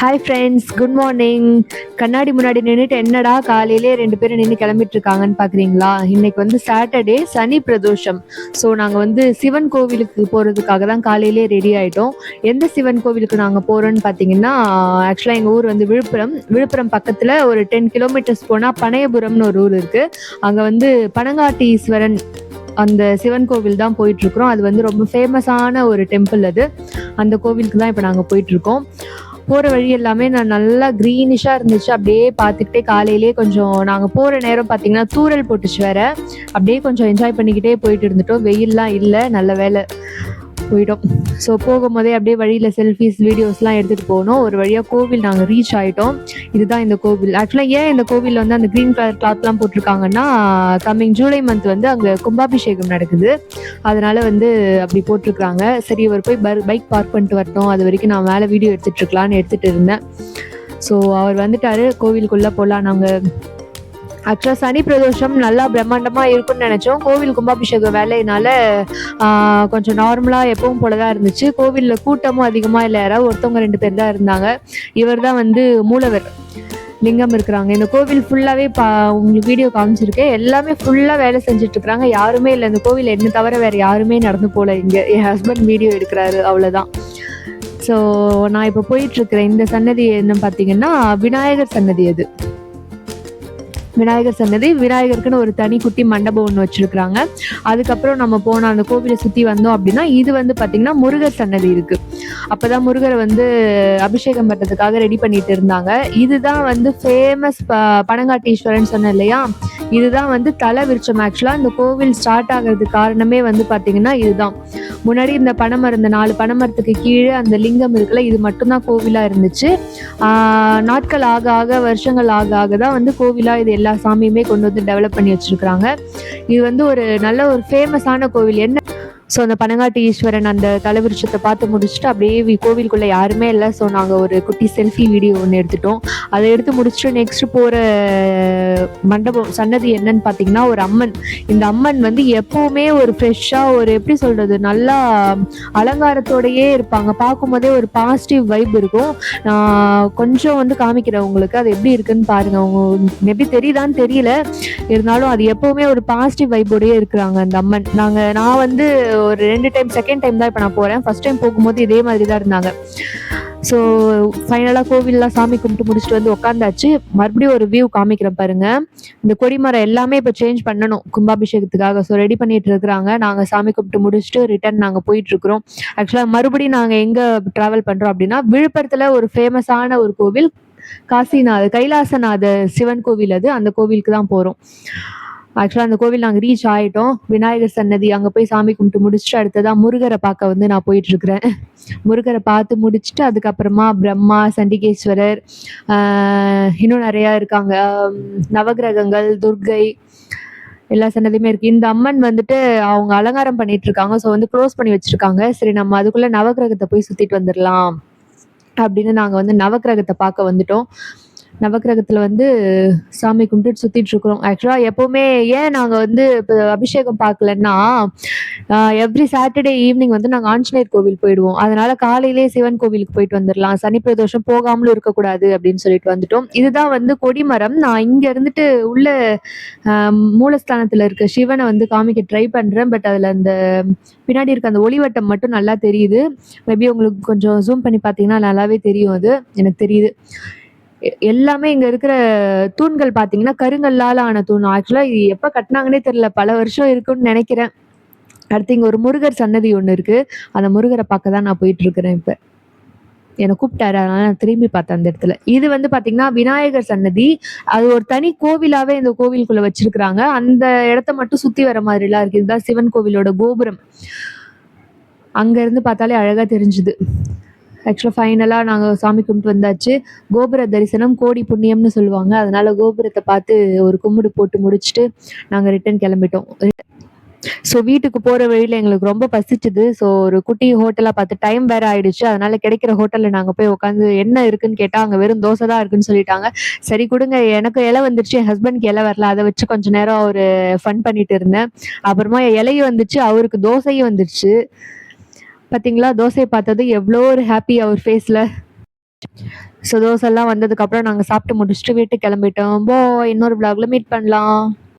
Hi friends good morning கண்ணாடி முன்னாடி நின்றுட்டு என்னடா காலையிலே ரெண்டு பேரும் நின்று கிளம்பிட்டு இருக்காங்கன்னு பார்க்குறீங்களா இன்னைக்கு வந்து சாட்டர்டே சனி பிரதோஷம். ஸோ நாங்கள் வந்து சிவன் கோவிலுக்கு போகிறதுக்காக தான் காலையிலே ரெடி ஆகிட்டோம் எந்த சிவன் கோவிலுக்கு நாங்கள் போகிறோன்னு பார்த்தீங்கன்னா ஆக்சுவலாக எங்கள் ஊர் வந்து விழுப்புரம். விழுப்புரம் பக்கத்தில் ஒரு டென் கிலோமீட்டர்ஸ் போனால் பனையபுரம்னு ஒரு ஊர் இருக்குது அங்கே வந்து பனங்காட்டி ஈஸ்வரன் அந்த சிவன் கோவில் தான் போயிட்டு இருக்கிறோம் அது வந்து ரொம்ப ஃபேமஸான ஒரு டெம்பிள் அது. அந்த கோவிலுக்கு தான் இப்போ நாங்கள் போயிட்டு இருக்கோம் போகிற வழி எல்லாமே நான் நல்லா க்ரீனிஷாக இருந்துச்சு. அப்படியே பார்த்துக்கிட்டே காலையிலே கொஞ்சம் நாங்கள் போகிற நேரம் பார்த்தீங்கன்னா தூரல் போட்டுச்சு வேற. அப்படியே கொஞ்சம் என்ஜாய் பண்ணிக்கிட்டே போயிட்டு இருந்துட்டோம். வெயில்லாம் இல்லை நல்ல வேலை போயிட்டோம் ஸோ போகும்போதே அப்படியே வழியில் செல்ஃபிஸ் வீடியோஸ்லாம் எடுத்துகிட்டு போனோம் ஒரு வழியாக கோவில் நாங்கள் ரீச் ஆகிட்டோம் இதுதான் இந்த கோவில். ஆக்சுவலாக ஏன் இந்த கோவிலில் வந்து அந்த க்ரீன் கலர் கிளாத்லாம் போட்டிருக்காங்கன்னா கம்மிங் ஜூலை மந்த் வந்து அங்கே கும்பாபிஷேகம் நடக்குது. அதனால வந்து அப்படி போட்டிருக்காங்க சரி இவர் போய் பைக் பார்க் பண்ணிட்டு வரட்டும். அது வரைக்கும் நான் மேலே வீடியோ எடுத்துகிட்ருக்கலான்னு இருக்கலாம்னு எடுத்துகிட்டு இருந்தேன். ஸோ அவர் வந்துட்டாரு. கோவிலுக்குள்ளே போகலாம் நாங்கள் ஆக்சுவலாக சனி பிரதோஷம் நல்லா பிரம்மாண்டமாக இருக்கும்னு நினச்சோம். கோவில் கும்பாபிஷேக வேலையினால கொஞ்சம் நார்மலாக எப்பவும் போல தான் இருந்துச்சு. கோவிலில் கூட்டமும் அதிகமாக இல்லை. யாராவது ஒருத்தவங்க ரெண்டு பேர் தான் இருந்தாங்க. இவர் தான் வந்து மூலவர். லிங்கம் இருக்கிறாங்க. இந்த கோவில் ஃபுல்லாகவே பா உங்களுக்கு வீடியோ காமிச்சிருக்கேன். எல்லாமே ஃபுல்லாக வேலை செஞ்சுட்டு இருக்கிறாங்க யாருமே இல்லை. இந்த கோவில் என்ன தவிர வேறு யாருமே நடந்து போகல இங்கே. என் ஹஸ்பண்ட் வீடியோ எடுக்கிறாரு. அவ்வளோதான் ஸோ நான் இப்போ போயிட்டுருக்கிறேன் இந்த சன்னதி என்ன பார்த்தீங்கன்னா விநாயகர் சன்னதி அது. விநாயகர் சன்னதி. விநாயகருக்குன்னு ஒரு தனி குட்டி மண்டபம் ஒன்று வச்சிருக்கிறாங்க. அதுக்கப்புறம் நம்ம போன அந்த கோவிலை சுற்றி வந்தோம் அப்படின்னா இது வந்து பார்த்திங்கன்னா முருகர் சன்னதி இருக்கு. அப்பதான் முருகரை வந்து அபிஷேகம் பண்ணுறதுக்காக ரெடி பண்ணிட்டு இருந்தாங்க. இதுதான் வந்து ஃபேமஸ் பனங்காட்டீஸ்வரன் சொன்னேன் இல்லையா? இதுதான் வந்து தலை விருச்சம் ஆக்சுவலாக இந்த கோவில் ஸ்டார்ட் ஆகிறதுக்கு காரணமே வந்து பார்த்தீங்கன்னா இதுதான். முன்னாடி இந்த பனைமரம் இந்த நாலு பனைமரத்துக்கு கீழே அந்த லிங்கம் இருக்குல்ல இது மட்டும்தான் கோவிலாக இருந்துச்சு. ஆஹ் நாட்கள் ஆக ஆக வருஷங்கள் ஆக ஆக தான் வந்து கோவிலாக இது எல்லா சாமியுமே கொண்டு வந்து டெவலப் பண்ணி வச்சிருக்கிறாங்க. இது வந்து ஒரு நல்ல ஒரு ஃபேமஸான கோவில். என்ன ஸோ அந்த பனங்காட்டு ஈஸ்வரன் அந்த தலைவிருஷத்தை பார்த்து முடிச்சுட்டு அப்படியே கோவிலுக்குள்ளே யாருமே இல்லை. ஸோ நாங்கள் ஒரு குட்டி செல்ஃபி வீடியோ ஒன்று எடுத்துட்டோம். அதை எடுத்து முடிச்சுட்டு நெக்ஸ்ட் போகிற மண்டபம் சன்னதி என்னன்னு பார்த்தீங்கன்னா ஒரு அம்மன். இந்த அம்மன் வந்து எப்பவுமே ஒரு ஃப்ரெஷ்ஷாக ஒரு எப்படி சொல்கிறது நல்லா அலங்காரத்தோடயே இருப்பாங்க. பார்க்கும்போதே ஒரு பாசிட்டிவ் வைப் இருக்கும். நான் கொஞ்சம் வந்து காமிக்கிறேன் உங்களுக்கு. அது எப்படி இருக்குன்னு பாருங்க. அவங்க மேபி தெரியுதான்னு தெரியல. இருந்தாலும் அது எப்பவுமே ஒரு பாசிட்டிவ் வைப்போடயே இருக்கிறாங்க அந்த அம்மன். நாங்கள் நான் வந்து ஒரு ரெண்டு டைம் செகண்ட் டைம் தான் இப்போ நான் போறேன். ஃபர்ஸ்ட் டைம் போகும்போது இதே மாதிரி தான் இருந்தாங்க. ஸோ ஃபைனலாக கோவில்லாம் சாமி கும்பிட்டு முடிச்சுட்டு வந்து உட்காந்தாச்சு மறுபடியும் ஒரு வியூ காமிக்கிறேன் பாருங்க. இந்த கொடிமரம் எல்லாமே இப்போ சேஞ்ச் பண்ணணும் கும்பாபிஷேகத்துக்காக. ஸோ ரெடி பண்ணிட்டு இருக்கிறாங்க. நாங்கள் சாமி கும்பிட்டு முடிச்சுட்டு ரிட்டர்ன் நாங்கள் போயிட்டு இருக்கிறோம். ஆக்சுவலாக மறுபடியும் நாங்கள் எங்கே ட்ராவல் பண்ணுறோம் அப்படின்னா விழுப்புரத்தில் ஒரு ஃபேமஸான ஒரு கோவில் காசிநாத கைலாசநாத சிவன் கோவில் அது. அந்த கோவிலுக்கு தான் போகிறோம் ஆக்சுவலாக அந்த கோவில் நாங்கள் ரீச் ஆகிட்டோம் விநாயகர் சன்னதி அங்கே போய் சாமி கும்பிட்டு முடிச்சுட்டு அடுத்ததான் முருகரை பார்க்க வந்து நான் போயிட்டு இருக்கிறேன் முருகரை பார்த்து முடிச்சுட்டு அதுக்கப்புறமா பிரம்மா சண்டிகேஸ்வரர் இன்னும் நிறையா இருக்காங்க. நவகிரகங்கள் நவக்கிரகங்கள் துர்கை எல்லா சன்னதியுமே இருக்கு. இந்த அம்மன் வந்துட்டு அவங்க அலங்காரம் பண்ணிட்டு இருக்காங்க ஸோ வந்து க்ளோஸ் பண்ணி வச்சிருக்காங்க. சரி நம்ம அதுக்குள்ள நவக்கிரகத்தை போய் சுத்திட்டு வந்துடலாம் அப்படின்னு நாங்க வந்து நவக்கிரகத்தை பார்க்க வந்துட்டோம். நவக்கிரகத்துல வந்து சாமி கும்பிட்டு சுத்திட்டு இருக்கிறோம். ஆக்சுவலா எப்பவுமே ஏன் நாங்க வந்து இப்போ அபிஷேகம் பார்க்கலன்னா எவ்ரி சாட்டர்டே ஈவினிங் வந்து நாங்க ஆஞ்சநேயர் கோவில் போயிடுவோம். அதனால காலையிலே சிவன் கோவிலுக்கு போயிட்டு வந்துடலாம் சனி பிரதோஷம் போகாமலும் இருக்கக்கூடாது அப்படின்னு சொல்லிட்டு வந்துட்டோம். இதுதான் வந்து கொடிமரம். நான் இங்க இருந்துட்டு உள்ள மூலஸ்தானத்தில் மூலஸ்தானத்துல இருக்க சிவனை வந்து காமிக்க ட்ரை பண்றேன். பட் அதுல அந்த பின்னாடி இருக்க அந்த ஒளிவட்டம் மட்டும் நல்லா தெரியுது. மேபி உங்களுக்கு கொஞ்சம் ஜூம் பண்ணி பார்த்தீங்கன்னா நல்லாவே தெரியும் அது. எனக்கு தெரியுது. எல்லாமே இங்க இருக்கிற தூண்கள் பாத்தீங்கன்னா கருங்கல்லால ஆன தூண். ஆக்சுவலா இது எப்ப கட்டினாங்கன்னே தெரியல. பல வருஷம் இருக்குன்னு நினைக்கிறேன். அடுத்து இங்க ஒரு முருகர் சன்னதி ஒண்ணு இருக்கு. அந்த முருகரை பார்க்க தான் நான் போயிட்டு இருக்கிறேன் இப்ப. என்னை கூப்பிட்டாரு. அதனால நான் திரும்பி பார்த்தேன் அந்த இடத்துல. இது வந்து பாத்தீங்கன்னா விநாயகர் சன்னதி. அது ஒரு தனி கோவிலாவே இந்த கோவிலுக்குள்ள வச்சிருக்கிறாங்க. அந்த இடத்த மட்டும் சுத்தி வர மாதிரிலாம் இருக்கு. இதுதான் சிவன் கோவிலோட கோபுரம். அங்க இருந்து பார்த்தாலே அழகா தெரிஞ்சுது. ஆக்சுவலாக ஃபைனலாக நாங்கள் சாமி கும்பிட்டு வந்தாச்சு. கோபுர தரிசனம் கோடி புண்ணியம்னு சொல்லுவாங்க. அதனால கோபுரத்தை பார்த்து ஒரு கும்பிடு போட்டு முடிச்சுட்டு நாங்கள் ரிட்டர்ன் கிளம்பிட்டோம். ஸோ வீட்டுக்கு போகிற வழியில் எங்களுக்கு ரொம்ப பசிச்சுது. ஸோ ஒரு குட்டி ஹோட்டலாக பார்த்து டைம் வேற ஆயிடுச்சு. அதனால கிடைக்கிற ஹோட்டலில் நாங்கள் போய் உட்காந்து என்ன இருக்குன்னு கேட்டால் அங்கே வெறும் தோசை தான் இருக்குன்னு சொல்லிட்டாங்க. சரி கொடுங்க. எனக்கு இலை வந்துருச்சு. என் ஹஸ்பண்ட்க்கு இலை வரல. அதை வச்சு கொஞ்ச நேரம் ஒரு ஃபன் பண்ணிட்டு இருந்தேன். அப்புறமா இலையும் வந்துச்சு. அவருக்கு தோசையும் வந்துருச்சு. பார்த்தீங்களா தோசையை பார்த்தது எவ்வளோ ஒரு ஹாப்பி அவர் ஃபேஸில் ஸோ தோசைலாம் வந்ததுக்கப்புறம் நாங்கள் சாப்பிட்டு முடிச்சுட்டு வீட்டுக்கு கிளம்பிட்டோம். போ இன்னொரு vlogல மீட் பண்ணலாம்.